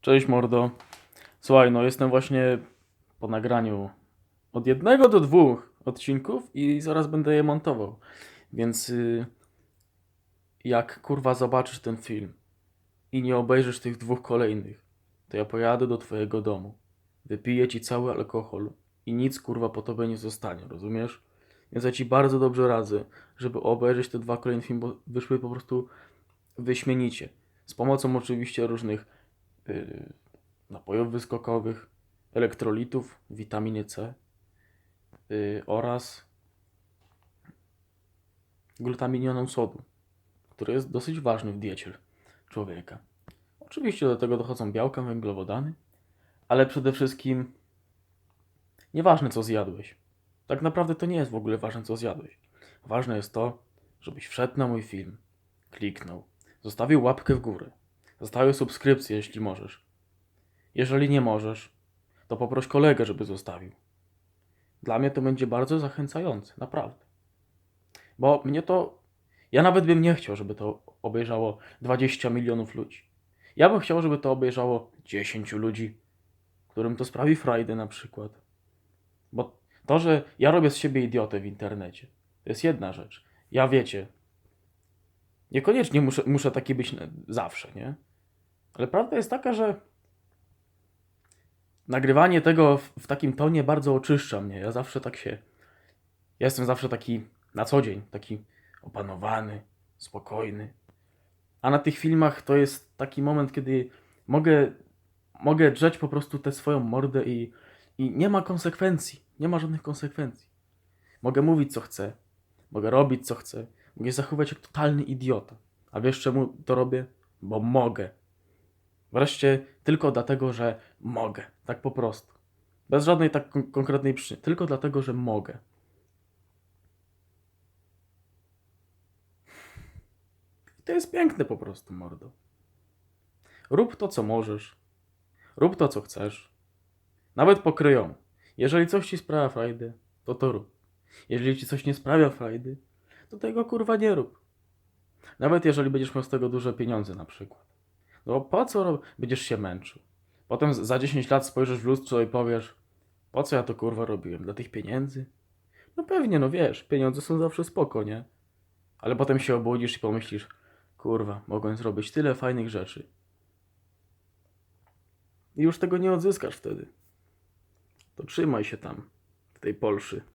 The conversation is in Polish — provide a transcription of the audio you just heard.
Cześć mordo. Słuchaj, no jestem właśnie po nagraniu od jednego do dwóch odcinków i zaraz będę je montował. Więc y, jak kurwa zobaczysz ten film i nie obejrzysz tych dwóch kolejnych, to ja pojadę do twojego domu, wypiję ci cały alkohol i nic kurwa po tobie nie zostanie, rozumiesz? Więc ja ci bardzo dobrze radzę, żeby obejrzeć te dwa kolejne filmy, bo wyszły po prostu wyśmienicie. Z pomocą oczywiście różnych napojów wyskokowych, elektrolitów, witaminy C y, oraz glutaminioną sodu, który jest dosyć ważny w diecie człowieka. Oczywiście do tego dochodzą białka, węglowodany, ale przede wszystkim nieważne co zjadłeś. Tak naprawdę to nie jest w ogóle ważne co zjadłeś. Ważne jest to, żebyś wszedł na mój film, kliknął, zostawił łapkę w górę, zostawił subskrypcję, jeśli możesz. Jeżeli nie możesz, to poproś kolegę, żeby zostawił. Dla mnie to będzie bardzo zachęcające, naprawdę. Bo mnie to. Ja nawet bym nie chciał, żeby to obejrzało 20 milionów ludzi. Ja bym chciał, żeby to obejrzało 10 ludzi, którym to sprawi frajdę na przykład. Bo to, że ja robię z siebie idiotę w internecie, to jest jedna rzecz. Ja wiecie, niekoniecznie muszę, muszę taki być zawsze, nie? Ale prawda jest taka, że nagrywanie tego w, w takim tonie bardzo oczyszcza mnie. Ja zawsze tak się. Ja jestem zawsze taki na co dzień, taki opanowany, spokojny. A na tych filmach to jest taki moment, kiedy mogę, mogę drzeć po prostu tę swoją mordę i, i nie ma konsekwencji. Nie ma żadnych konsekwencji. Mogę mówić co chcę, mogę robić co chcę, mogę zachowywać jak totalny idiota. A wiesz czemu to robię? Bo mogę. Wreszcie tylko dlatego, że mogę. Tak po prostu. Bez żadnej tak kon- konkretnej przyczyny. Tylko dlatego, że mogę. I to jest piękne po prostu, mordo. Rób to, co możesz. Rób to, co chcesz. Nawet pokryjomu. Jeżeli coś ci sprawia frajdy, to to rób. Jeżeli ci coś nie sprawia frajdy, to tego kurwa nie rób. Nawet jeżeli będziesz miał z tego duże pieniądze na przykład. No po co będziesz się męczył? Potem za 10 lat spojrzysz w lustro i powiesz, po co ja to kurwa robiłem? Dla tych pieniędzy? No pewnie, no wiesz, pieniądze są zawsze spoko, nie? Ale potem się obudzisz i pomyślisz, kurwa, mogłem zrobić tyle fajnych rzeczy. I już tego nie odzyskasz wtedy. To trzymaj się tam, w tej Polszy.